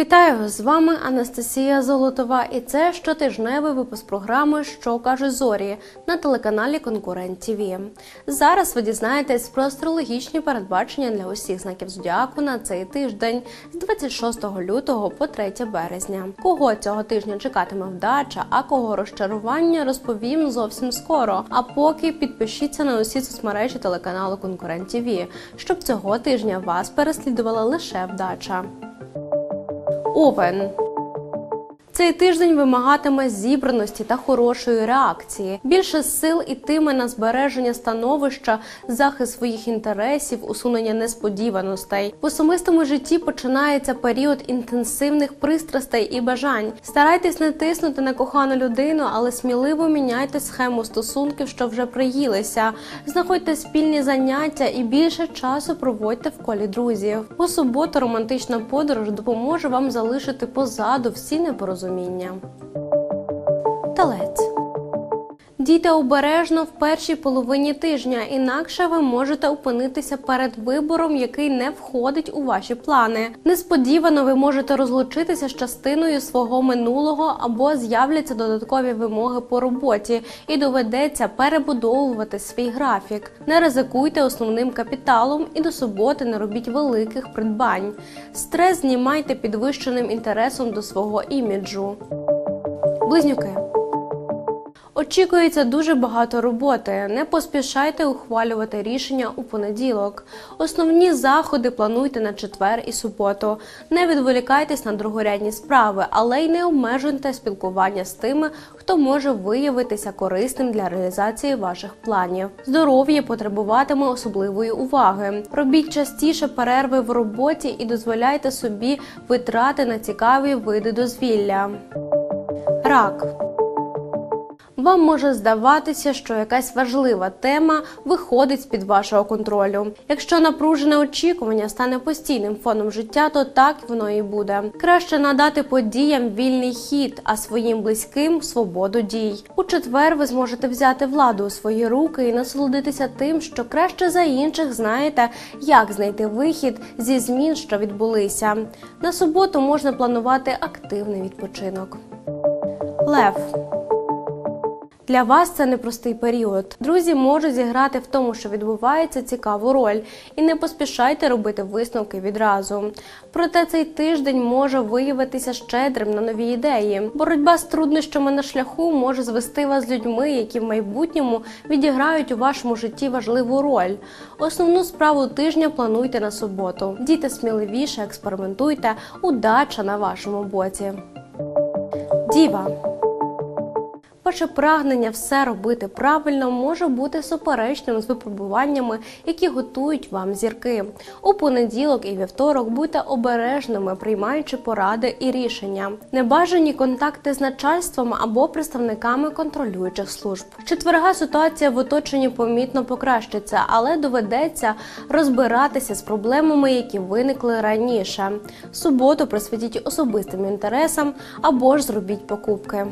Вітаю з вами Анастасія Золотова, і це щотижневий випуск програми Що кажуть зорі на телеканалі Конкурент ТВ. Зараз ви дізнаєтесь про астрологічні передбачення для усіх знаків зодіаку на цей тиждень з 26 лютого по 3 березня. Кого цього тижня чекатиме вдача, а кого розчарування розповім зовсім скоро. А поки підпишіться на усі соцмережі телеканалу Конкурент ТВ, щоб цього тижня вас переслідувала лише вдача. 物本 Цей тиждень вимагатиме зібраності та хорошої реакції. Більше сил ітиме на збереження становища, захист своїх інтересів, усунення несподіваностей. В особистому житті починається період інтенсивних пристрастей і бажань. Старайтесь не тиснути на кохану людину, але сміливо міняйте схему стосунків, що вже приїлися. Знаходьте спільні заняття і більше часу проводьте в колі друзів. У суботу романтична подорож допоможе вам залишити позаду всі непорозуміння. Талець. Дійте обережно в першій половині тижня, інакше ви можете опинитися перед вибором, який не входить у ваші плани. Несподівано ви можете розлучитися з частиною свого минулого або з'являться додаткові вимоги по роботі, і доведеться перебудовувати свій графік. Не ризикуйте основним капіталом і до суботи не робіть великих придбань. Стрес знімайте підвищеним інтересом до свого іміджу. Близнюки. Очікується дуже багато роботи. Не поспішайте ухвалювати рішення у понеділок. Основні заходи плануйте на четвер і суботу. Не відволікайтесь на другорядні справи, але й не обмежуйте спілкування з тими, хто може виявитися корисним для реалізації ваших планів. Здоров'я потребуватиме особливої уваги. Робіть частіше перерви в роботі і дозволяйте собі витрати на цікаві види дозвілля. Рак. Вам може здаватися, що якась важлива тема виходить з-під вашого контролю. Якщо напружене очікування стане постійним фоном життя, то так воно і буде. Краще надати подіям вільний хід, а своїм близьким свободу дій. У четвер ви зможете взяти владу у свої руки і насолодитися тим, що краще за інших знаєте, як знайти вихід зі змін, що відбулися. На суботу можна планувати активний відпочинок. Лев. Для вас це непростий період. Друзі можуть зіграти в тому, що відбувається цікаву роль, і не поспішайте робити висновки відразу. Проте цей тиждень може виявитися щедрим на нові ідеї. Боротьба з труднощами на шляху може звести вас з людьми, які в майбутньому відіграють у вашому житті важливу роль. Основну справу тижня плануйте на суботу. Дійте сміливіше, експериментуйте, удача на вашому боці. Діва. Ваше прагнення все робити правильно може бути суперечним з випробуваннями, які готують вам зірки. У понеділок і вівторок будьте обережними, приймаючи поради і рішення. Небажані контакти з начальством або представниками контролюючих служб. Четверга ситуація в оточенні помітно покращиться, але доведеться розбиратися з проблемами, які виникли раніше. Суботу присвятіть особистим інтересам або ж зробіть покупки.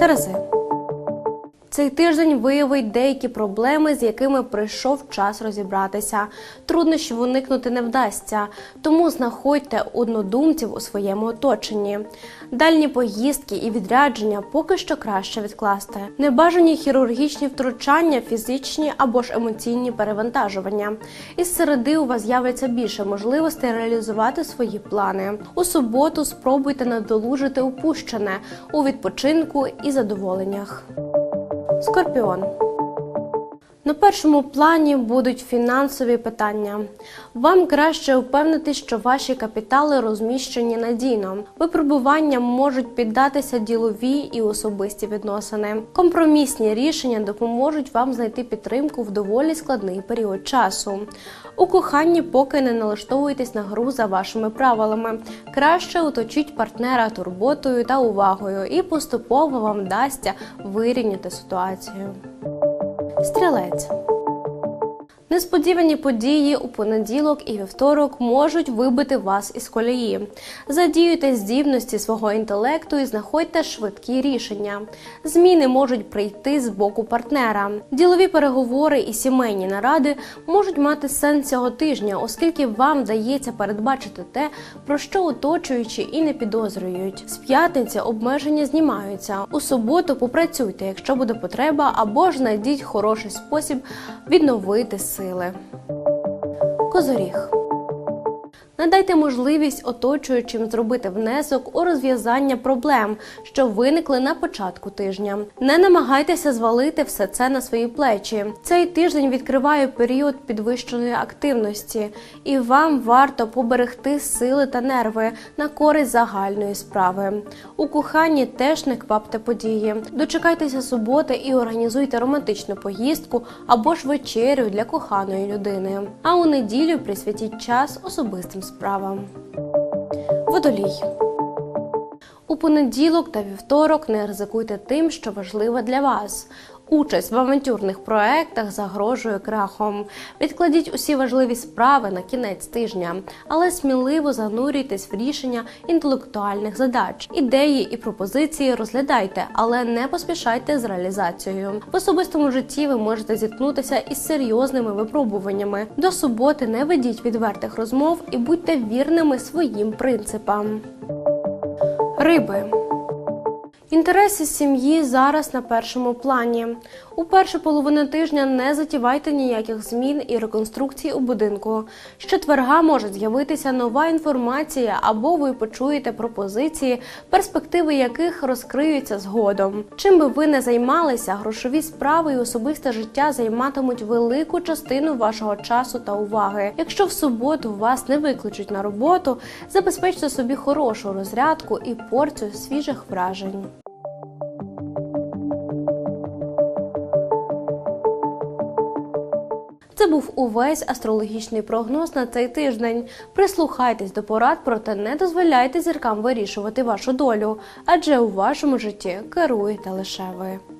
Teresa. Цей тиждень виявить деякі проблеми, з якими прийшов час розібратися. Труднощів уникнути не вдасться, тому знаходьте однодумців у своєму оточенні. Дальні поїздки і відрядження поки що краще відкласти. Небажані хірургічні втручання, фізичні або ж емоційні перевантажування. Із середи у вас з'явиться більше можливостей реалізувати свої плани. У суботу спробуйте надолужити упущене у відпочинку і задоволеннях. Скорпіон. На першому плані будуть фінансові питання. Вам краще впевнитись, що ваші капітали розміщені надійно. Випробуванням можуть піддатися ділові і особисті відносини. Компромісні рішення допоможуть вам знайти підтримку в доволі складний період часу. У коханні поки не налаштовуйтесь на гру за вашими правилами. Краще оточіть партнера турботою та увагою, і поступово вам вдасться вирівняти ситуацію. Стрілець. Несподівані події у понеділок і вівторок можуть вибити вас із колії. Задіюйте здібності свого інтелекту і знаходьте швидкі рішення. Зміни можуть прийти з боку партнера. Ділові переговори і сімейні наради можуть мати сенс цього тижня, оскільки вам вдається передбачити те, про що оточуючі і не підозрюють. З п'ятниці обмеження знімаються. У суботу попрацюйте, якщо буде потреба, або ж знайдіть хороший спосіб відновити сили. Козоріг. Надайте можливість оточуючим зробити внесок у розв'язання проблем, що виникли на початку тижня. Не намагайтеся звалити все це на свої плечі. Цей тиждень відкриває період підвищеної активності, і вам варто поберегти сили та нерви на користь загальної справи. У коханні теж не квапте події. Дочекайтеся суботи і організуйте романтичну поїздку або ж вечерю для коханої людини. А у неділю присвятіть час особистим справам. Водолій. Понеділок та вівторок не ризикуйте тим, що важливо для вас. Участь в авантюрних проектах загрожує крахом. Відкладіть усі важливі справи на кінець тижня, але сміливо занурюйтесь в рішення інтелектуальних задач. Ідеї і пропозиції розглядайте, але не поспішайте з реалізацією. В особистому житті ви можете зіткнутися із серйозними випробуваннями. До суботи не ведіть відвертих розмов і будьте вірними своїм принципам. Риби. Інтереси сім'ї зараз на першому плані. У першу половину тижня не затівайте ніяких змін і реконструкцій у будинку. З четверга може з'явитися нова інформація, або ви почуєте пропозиції, перспективи яких розкриються згодом. Чим би ви не займалися, грошові справи і особисте життя займатимуть велику частину вашого часу та уваги. Якщо в суботу вас не викличуть на роботу, забезпечте собі хорошу розрядку і порцію свіжих вражень. Це був увесь астрологічний прогноз на цей тиждень. Прислухайтесь до порад, проте не дозволяйте зіркам вирішувати вашу долю, адже у вашому житті керуєте лише ви.